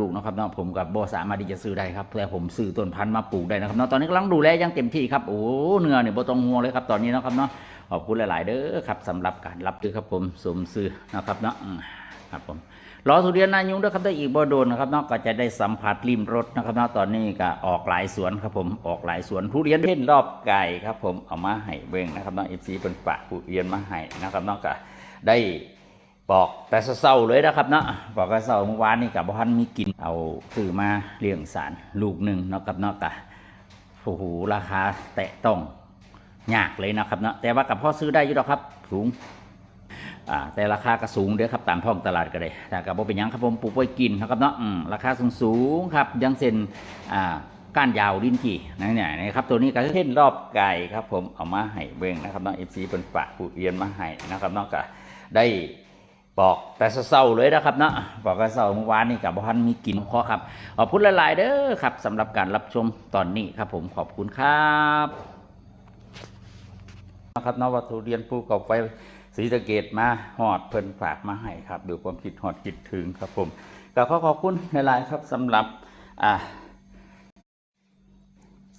ลูกนะครับเนาะผมกับบ่สามารถที่จะซื้อได้ครับแต่ผมซื้อต้นพันธุ์มาปลูกได้นะครับเนาะตอนนี้กำลังดูแลยังเต็มที่ครับโอ้เนื้อเนี่ยบตองห่วงเลยครับตอนนี้นะครับเนาะขอบคุณหลาย ๆ เด้อครับสำหรับการรับซื้อครับผมสมซื้อนะครับเนาะอืมครับผมรอทุเรียนนายุงด้วยครับได้อีกบ่โดนนะครับเนาะก็จะได้สัมผัสริมรสนะครับเนาะตอนนี้ก็ออกหลายสวนครับผมออกหลายสวนทุเรียนเพ่นรอบไก่ครับผมเอามาให้เบิ่งนะครับเนาะ FC เป็นปากผู้เรียนมาให้นะครับเนาะก็ได้ บอกแต่เศร้าเลยนะครับเนาะบอกแต่เศร้าเมื่อวานนี่กับพันมีกินเอาซื้อมาเลี้ยงสารลูกหนึ่งเนาะครับเนาะกะโอ้โหราคาแตะต้องยากเลยนะครับเนาะแต่ว่ากับพ่อซื้อได้อยู่หรอกครับ สูงอ่าแต่ราคาก็สูงเด้อครับตามท้องตลาดก็ได้แต่กับเป็นยังครับผมปลูกไว้กินนะครับเนาะราคาสูงสูงครับยังเซ็นอ่าก้านยาวลิ้นจี่นะเนี่ยนะครับตัวนี้ก็เช่นรอบไก่ครับผมเอามาให้เบิ่งนะครับเนาะเอฟซีเป็นปากผู้เรียนมาให้นะครับเนาะก็ได้ บอกแต่เศร้าเลยนะครับเนาะบอกแต่เศร้าเมื่อวานนี่กับพันมีกินข้อครับขอบคุณหลาย ๆ เด้อครับสำหรับการรับชมตอนนี้ครับผมขอบคุณครับนะครับนวัตถุเรียนปูกับไฟศรีสะเกดมาหอดเพิ่นฝากมาให้ครับดูความคิดหอดคิดถึงครับผมก็ขอขอบคุณหลาย ๆ ครับสำหรับอ่า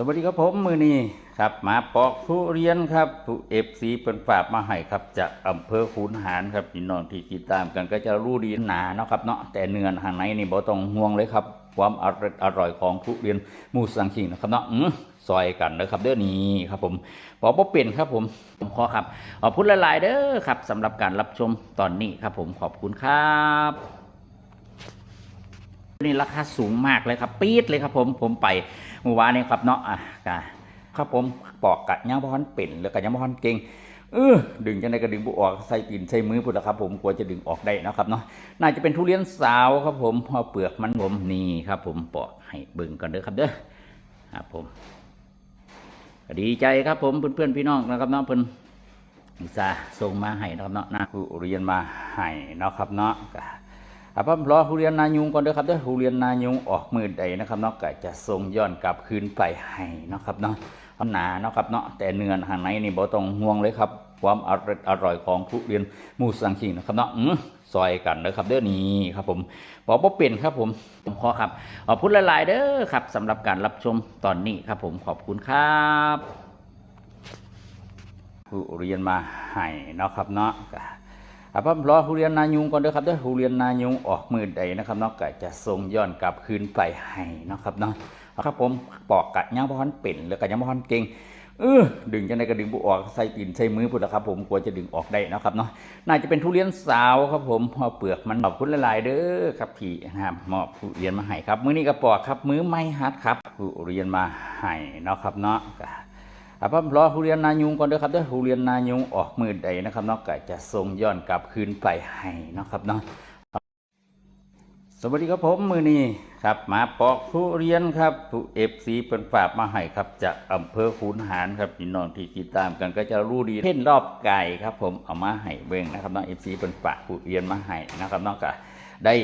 สวัสดีครับผมมือนี้ครับมาปอกทุเรียนครับผู้เอฟซีเป็นฝากมาให้ครับจากอำเภอขุนหารครับพี่น้องที่ติดตามกันก็จะรู้ดีหนาเนาะครับเนาะแต่เนื้อทางในนี่บ่ต้องห่วงเลยครับ ความอร่อยอร่อยของทุเรียนมูสังคิงนะครับเนาะอื้อซอยกันนะครับเด้อนี้ครับผมบอกว่าเป็นครับผมผมขอครับขอบคุณหลายๆเด้อครับสำหรับการรับชมตอนนี้ครับผมขอบคุณครับ นี่ราคาสูงมากเลยครับ ปี๊ดเลยครับผมผมไปเมื่อวานนี้ครับเนาะอะกะครับผมปอกกัดย่างบ่ทันเป็นแล้วก็ย่างบ่ทันเก่งเออดึงจังไดก็ดึงบ่ออกใส่ตีนใส่มือพุ่นะครับ ผมกลัวจะดึงออกได้นะครับเนาะน่าจะเป็นทุเรียนสาวครับผมพอเปลือกมันผมนี่ครับ ผมปอกให้บิ่งกันเด้อครับเด้อครับผมดีใจครับผมเพื่อนๆพี่น้องนะครับเนาะเพิ่อนอุตส่าห์ส่งมาให้นะครับเนาะนะผู้เรียนมาให้เนาะครับเนาะ ก็ครับผมรอทุเรียนนายุงก่อนเด้อครับเด้อทุเรียนนายุงออกมือใดนะครับเนาะก็จะส่งย้อนกลับคืนไปให้นะครับเนาะหนาเนาะครับเนาะแต่เนื้อทางในนี่บ่ต้องห่วงเลยครับ ความอร่อยอร่อยของทุเรียนมูสังคิงนะครับเนาะอื้อซอยกันเด้อครับเด้อนี้ครับผมบอกว่าเป็นครับผมผมขอครับขอบคุณหลาย ๆ เด้อครับสำหรับการรับชมตอนนี้ครับผมขอบคุณครับผู้เรียนมาให้นะครับเนาะ ก็ครับผมรอทุเรียนนายุงก่อนเด้อครับเด้อทุเรียนนายุงออกมือใดนะครับเนาะก็จะส่งย้อนกลับคืนไปให้นะครับเนาะครับผมปอกกัดย่างบ่ทันเป็นแล้วก็ย่างบ่ทันเก่งเออดึงจังไดก็ดึงบ่ออกใส่ตีนใส่มือพุ่นละครับผมกลัวจะดึงออกได้นะครับเนาะน่าจะเป็นทุเรียนสาวครับผมพอเปลือกมันขอบคุณหลายๆเด้อครับพี่นะครับมอบทุเรียนมาให้ครับ มื้อนี้ก็ปอกครับมื้อไม่ฮัดครับทุเรียนมาให้นะครับเนาะ ก็ครับผมรอทุเรียนนายุงก่อนเด้อครับเด้อทุเรียนนายุงออกมือใดนะครับเนาะก็จะส่งย้อนกลับคืนไปให้นะครับเนาะสวัสดีครับผมมือนี้ครับมาปอกทุเรียนครับผู้เอฟซีเป็นฝากมาให้ครับจากอำเภอขุนหารครับพี่น้องที่ติดตามกันก็จะรู้ดีเพ่นรอบไก่ครับผมเอามาให้เบ่งนะครับเนาะเอฟซีเป็นฝากผู้เรียนมาให้นะครับเนาะก็ได้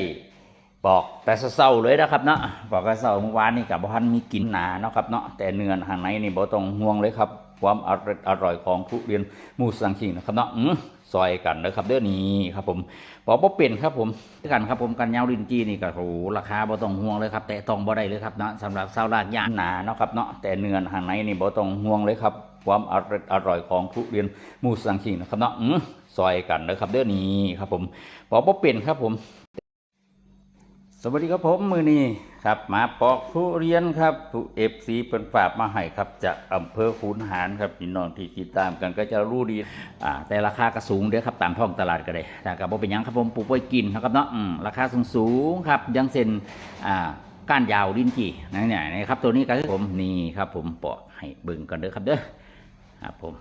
บอกแต่เศร้าเลยนะครับเนาะบอกแต่เศร้าเมื่อวานนี่กับพันมีกินหนาเนาะครับเนาะแต่เนื้อทางในนี่บ่ต้องห่วงเลยครับ ความอร่อยอร่อยของทุเรียนมูสังคิงนะครับเนาะอื้อซอยกันนะครับเด้อนี้ครับผมบอกว่าเป็นครับผมกันครับผมกันยาวลินจีนี่ก็โอ้โหราคาบ่ต้องห่วงเลยครับ แต่ต้องบ่ได้เลยครับเนาะสำหรับชาวลากยางหนาเนาะครับเนาะแต่เนื้อทางในนี่บ่ต้องห่วงเลยครับ ความอร่อยอร่อยของทุเรียนมูสังคิงนะครับเนาะอื้อซอยกันนะครับเด้อนี้ครับผมบอกว่าเป็นครับผม สวัสดีครับผมมือนี้ครับมาปอกทุเรียนครับผู้เอฟซีเป็นฝากมาให้ครับจากอำเภอขุนหารครับพี่น้องที่ติดตามกันก็จะรู้ดีอ่าแต่ราคาก็สูงเด้อครับตามท้องตลาดก็ได้แต่กับบ่เป็นหยังครับผมปลูกไว้กินนะครับเนาะอืมราคาสูงสูงครับยังเซ็นอ่าก้านยาวลิ้นจี่นะเนี่ยนะครับตัวนี้ก็คือผมนี่ครับผมปอกให้เบิ่งกันเด้อครับเด้อครับผม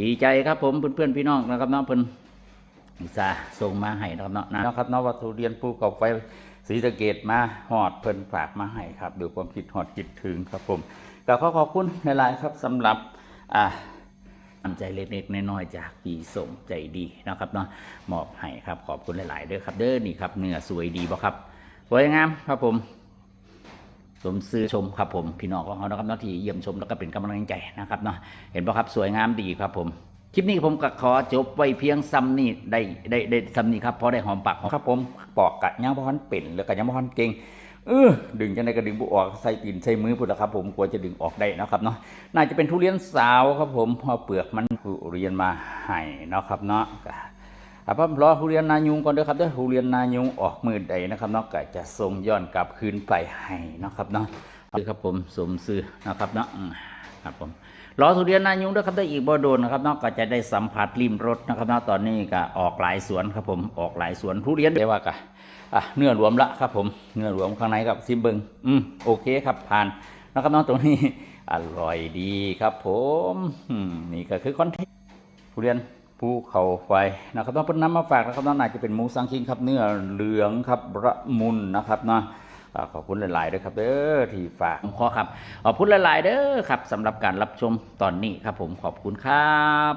ดีใจครับผมเพื่อนๆพี่น้องนะครับเนาะเพิ่อุต ส่าส่งมาให้นะครับเนาะนะครับเนาะวัตถุเรียนปูกับไฟศรีสะเกดมาหอดเพิ่นฝากมาให้ครับดูความคิดหอดคิดถึงครับผมก็ขอขอบคุณหลายๆครับสำหรับอ่าน้ำใจเล็กๆน้อยๆจากปีสมใจดีนะครับเนาะมอบให้ครับขอบคุณหลายๆเด้อครับ เด้อนี่ครับเนื้อสวยดีบ่ครับสวยงามครับผมสมซื้อชมครับผมพี่น้องของเขานะครับเนาะที่เยี่ยมชมแล้วก็เป็นกำลังใจนะครับเนาะเห็นป่ะครับสวยงามดีครับผม คลิปนี้ผมก็ขอจบไว้เพียงซ้ำนี่ได้ได้ได้ซ้ำนี่ครับเพราะได้หอมปากหอมครับผมปอกกัดย่างบ่ทันเป็นแล้วก็ย่างบ่ทันเก่งเออดึงจังไดก็ดึงบ่ออกใส่ตีนใส่มือพุ่นละครับ ผมกลัวจะดึงออกได้นะครับเนาะน่าจะเป็นทุเรียนสาวครับ ผมเพอเปลือกมันทุเรียนมาให้เนาะครับเนาะก็อะผมรอทุเรียนนายุงก่อนเด้อครับเด้อทุเรียนนายุงออกมือใดนะครับเนาะก็จะส่งย้อนกลับคืนไปให้เนาะครับเนาะคือครับผมสมซื้อนะครับเนาะอืม ครับผมรอทุเรียนนายุงเด้อครับได้ออีกบ่โดนนะครับเนากจะได้สัมผัสริมรสนะครับนาะตอนนี้ก็ออกหลายสวนครับผมออกหลายสวนทุเรียนเรียกว่าก็อะเนื้อรวมละครับผมเนื้อรวมข้างในกับซิมเบิงอืมโอเคครับผ่านนะครับเนาะตรงนี้อร่อยดีครับ ผมนี่ก็คือคอนเทนต์ทุเรียนภูเขาไฟนะครับต้องเป็นน้ำมาฝากนะครับน้องน่าจะเป็นหมูสังคิงครับเนื้อเหลืองครับระมุนนะครับเนาะอ่า ขอบคุณหลายๆด้วยครับเด้อที่ฝากขอครับขอบคุณหลายๆเด้อครับสำหรับการรับชมตอนนี้ครับ ผมขอบคุณครับ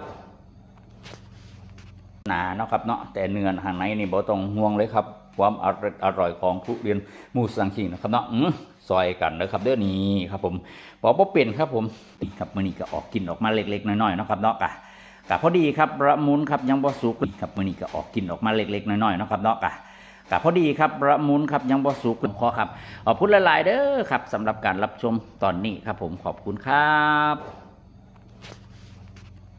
หนาเนาะครับเนาะแต่เนื้อทางในนี่บ่ต้องห่วงเลยครับ ความอร่อยอร่อยของทุเรียนมูสังคิงนะครับเนาะอื้อซอยกันนะครับเด้อนี่ครับผมบอกว่าเป็นครับผมนี่ครับมื้อนี้ก็ออกกินออกมาเล็กๆน้อยๆนะครับเนาะกะกะพอดีครับระมุนครับยังบ่สุกครับมื้อนี้ก็ออกกินออกมาเล็กๆน้อยๆนะครับเนาะกะ กะพอดีครับระมุนครับยังบ่สุกขอครับ ขอบคุณหลายๆเด้อครับสำหรับการรับชมตอนนี้ครับ ผมขอบคุณครับ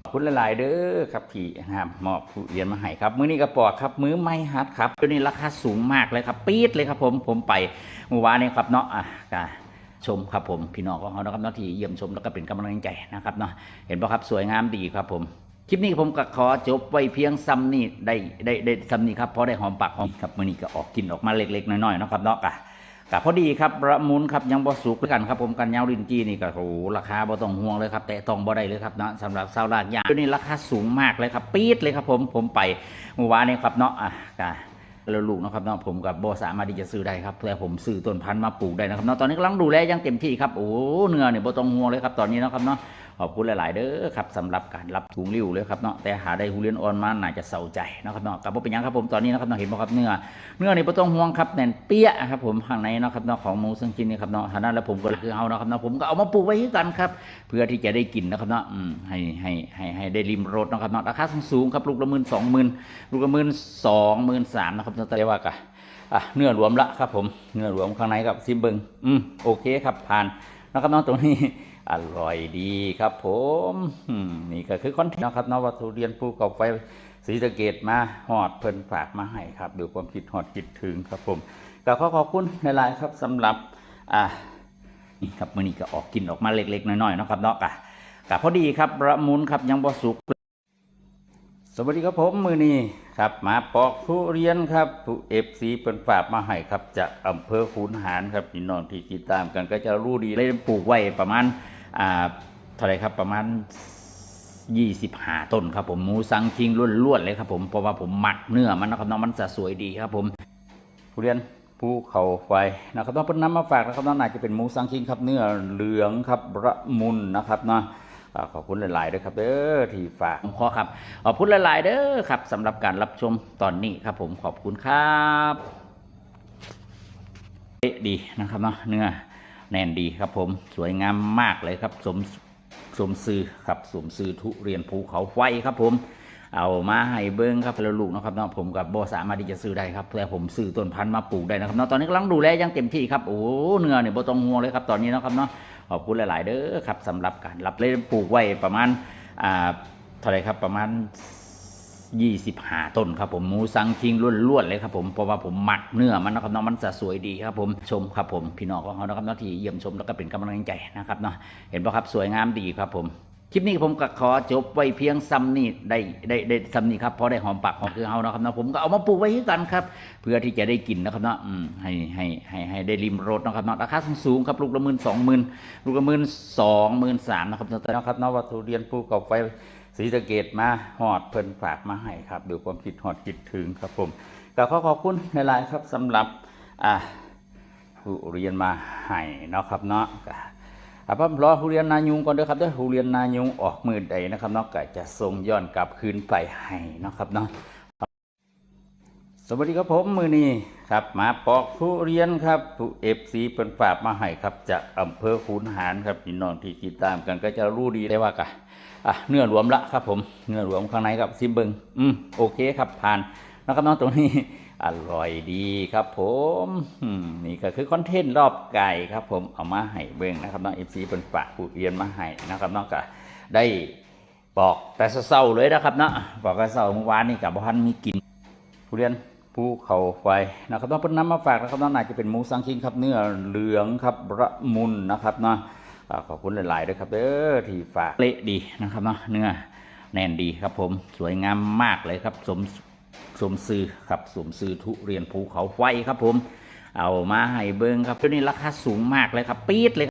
ขอบคุณหลายๆเด้อครับพี่นะครับมอบผู้เรียนมาให้ครับมื้อนี้ก็ปอกครับมื้อไม่ฮัดครับตัวนี้ราคาสูงมากเลยครับปี๊ดเลยครับ ผมผมไปเมื่อวานนี้ครับเนาะอะกะชมครับผมพี่น้องของเขานะครับเนาะที่เยี่ยมชมแล้วก็เป็นกำลังใจนะครับเนาะเห็นป่ะครับสวยงามดีครับผม คลิปนี้ผมก็ขอจบไว้เพียงซ้ำนี่ได้ได้ได้ซ้ำนี่ครับพราะได้หอมปากหอมครับมือนี้ก็ออกกินออกมาเล็กๆน้อยๆเนาะครับเนาะกะกะพอดีครับระมุนครับยังบ่สุกด้วยกันครับผมกันยาวลินจีนี่ก็โอ้โหราคาบ่ต้องห่วงเลยครับแต่ต้องบ่ได้เลยครับเนาะสำหรับซาวลากยางตัวนี้ราคาสูงมากเลยครับปี๊ดเลยครับผมผมไปเมื่อวานนี้ครับเนาะอะกะแล้วลูกนะครับเนาะผมกับโบสามารถที่จะซื้อได้ครับแต่ผมซื้อต้นพันธุ์มาปลูกได้นะครับเนาะตอนนี้กำลังดูแลอยังเต็มที่ครับโอ้เนื้อเนี่ยโบต้องห่วงเลยครับตอนนี้นะครับเนาะ ขอบคุณหลาย ๆ เด้อครับสำหรับการรับถุงริ้วเลยครับเนาะแต่หาได้ฮูเรียนออนมาน่าจะเศร้าใจนะครับเนาะกับบ่เป็นยังครับผมตอนนี้นะครับเนาะเห็นบ่ครับเนื้อเนื้อนี่โบต้องห่วงครับแน่นเปี้ยครับผมข้างในเนาะครับเนาะของหมูซึ่งกินนี่ครับเนาะทานั้นแล้วผมก็คือเอานะครับเนาะผมก็เอามาปลูกไว้ที่กันครับเพื่อที่จะได้กินนะครับเนาะให้ให้ให้ให้ได้ริมรสนะครับเนาะราคาสูงๆครับลูกละหมื่นสองหมื่นลูกละหมื่นสองหมื่นสามนะครับแต่ว่ากันอะเนื้อรวมละครับผมเนื้อรวมข้างในกับซิมเบิงอืมโอเคครับผ่านนะครับน้องตรงนี้ อร่อยดีครับผมนี่ก็คือคอนเทนต์นะครับนอวัตถุเรียนภูเขาไฟศรีสะเกดมาหอดเพิ่นฝากมาให้ครับดูความคิดหอดคิดถึงครับผมก็ขอขอบคุณหลายๆครับสำหรับอ่านี่ครับมื้อนี้ก็ออกกินออกมาเล็กๆน้อยๆนะครับเนาะกะกะพอดีครับระมุนครับยังบ่สุกสวัสดีครับผมมือนี้ครับมาปอกทุเรียนครับผู้เอฟซีเป็นฝากมาให้ครับจากอำเภอขุนหารครับพี่น้องที่ติดตามกันก็จะรู้ดีเลยปลูกไว้ประมาณ อ่าเท่าไรครับประมาณ25ต้นครับผมหมูสังคิงล้วนๆเลยครับผมเพราะว่าผมหมักเนื้อมันนะครับน้องมันจะสวยดีครับผมทุเรียนภูเขาไฟนะครับต้องเป็นน้ำมาฝากนะครับน้องน่าจะเป็นหมูสังคิงครับเนื้อเหลืองครับระมุนนะครับเนาะขอบคุณหลายๆด้วยครับเด้อที่ฝากขอครับขอบคุณหลายๆเด้อครับสำหรับการรับชมตอนนี้ครับผมขอบคุณครับเอ๊ะดีนะครับเนาะเนื้อ แน่นดีครับผมสวยงามมากเลยครับสมสมซื้อครับสมซื้อทุเรียนภูเขาไฟครับผมเอามาให้เบิ้งครับแล้วลูกนะครับเนาะผมกับโบสามารถที่จะซื้อได้ครับแต่ผมซื้อต้นพันธุ์มาปลูกได้นะครับเนาะตอนนี้กำลังดูแลอยังเต็มที่ครับโอ้เนื้อเนี่ยโบต้องห่วงเลยครับตอนนี้นะครับเนาะขอบคุณหลาย ๆ เด้อครับสำหรับการรับเล่นปลูกไว้ประมาณอ่าเท่าไรครับประมาณ 25ต้นครับผมหมูสังคิงล้วนๆเลยครับผมเพราะว่าผมหมักเนื้อมันนะครับเนาะมันจะสวยดีครับผมชมครับผมพี่น้องของเขานะครับเนาะที่เยี่ยมชมแล้วก็เป็นกำลังใจนะครับเนาะเห็นป่ะครับสวยงามดีครับผมคลิปนี้ผมก็ขอจบไว้เพียงซ้ำนี่ได้ได้ได้ซ้ำนี่ครับเพราะได้หอมปากหอมคือเฮานะครับนะผมก็เอามาปลูกไว้ที่กันครับ เพื่อที่จะได้กินนะครับเนาะให้ให้ให้ให้ได้ริมรสนะครับเนาะราคาสูงครับลูกละหมื่นสองหมื่นลูกละหมื่นสองหมื่นสามนะครับเนะนะครับเนาะวัตถุเรียนภูกเขาไฟ ศรีสะเกดมาหอดเพิ่นฝากมาให้ครับดูความคิดหอดคิดถึงครับผมก็ขอขอบคุณหลายๆครับสำหรับอ่าผู้เรียนมาให้เนาะครับเนาะก็อะผมรอผู้เรียนนายุงก่อนเด้อครับเด้อผู้เรียนนายุงออกมือใดนะครับเนาะก็จะส่งย้อนกลับคืนไปให้เนาะครับเนาะสวัสดีครับผมมือนี้ครับมาปอกทุเรียนครับทุเอฟซีเป็นฝากมาให้ครับจากอำเภอขุนหารครับพี่น้องที่ติดตามกันก็จะรู้ดีได้ว่ากะ อะเนื้อรวมละครับผมเนื้อรวมข้างในครับซิมเบิงอืมโอเคครับผ่านนะครับน้องตรงนี้ อร่อยดีครับผมนี่ก็คือคอนเทนต์รอบไก่ครับผมเอามาให้เบิงนะครับน้องเอฟซีเป็นฝากผู้เรียนมาให้นะครับน้องก็ได้ปอกแต่เศร้าเลยนะครับเนาะปอกแต่เศร้าเมื่อวานนี่กับพันมีกินทุเรียนภูเขาไฟนะครับต้องเป็นน้ำมาฝากนะครับน้องน่าจะเป็นหมูสังคิงครับเนื้อเหลืองครับระมุนนะครับเนาะ ขอบคุณหลายๆด้วยครับเด้อที่ฝากเละดีนะครับเนาะเนื้อแน่นดีครับผมสวยงามมากเลยครับสมสมซื้อครับสมซื้อทุเรียนภูเขาไฟครับผม เอามาให้เบิ้งครับตัวนี้ราคาสูงมากเลยครับปี๊ดเลย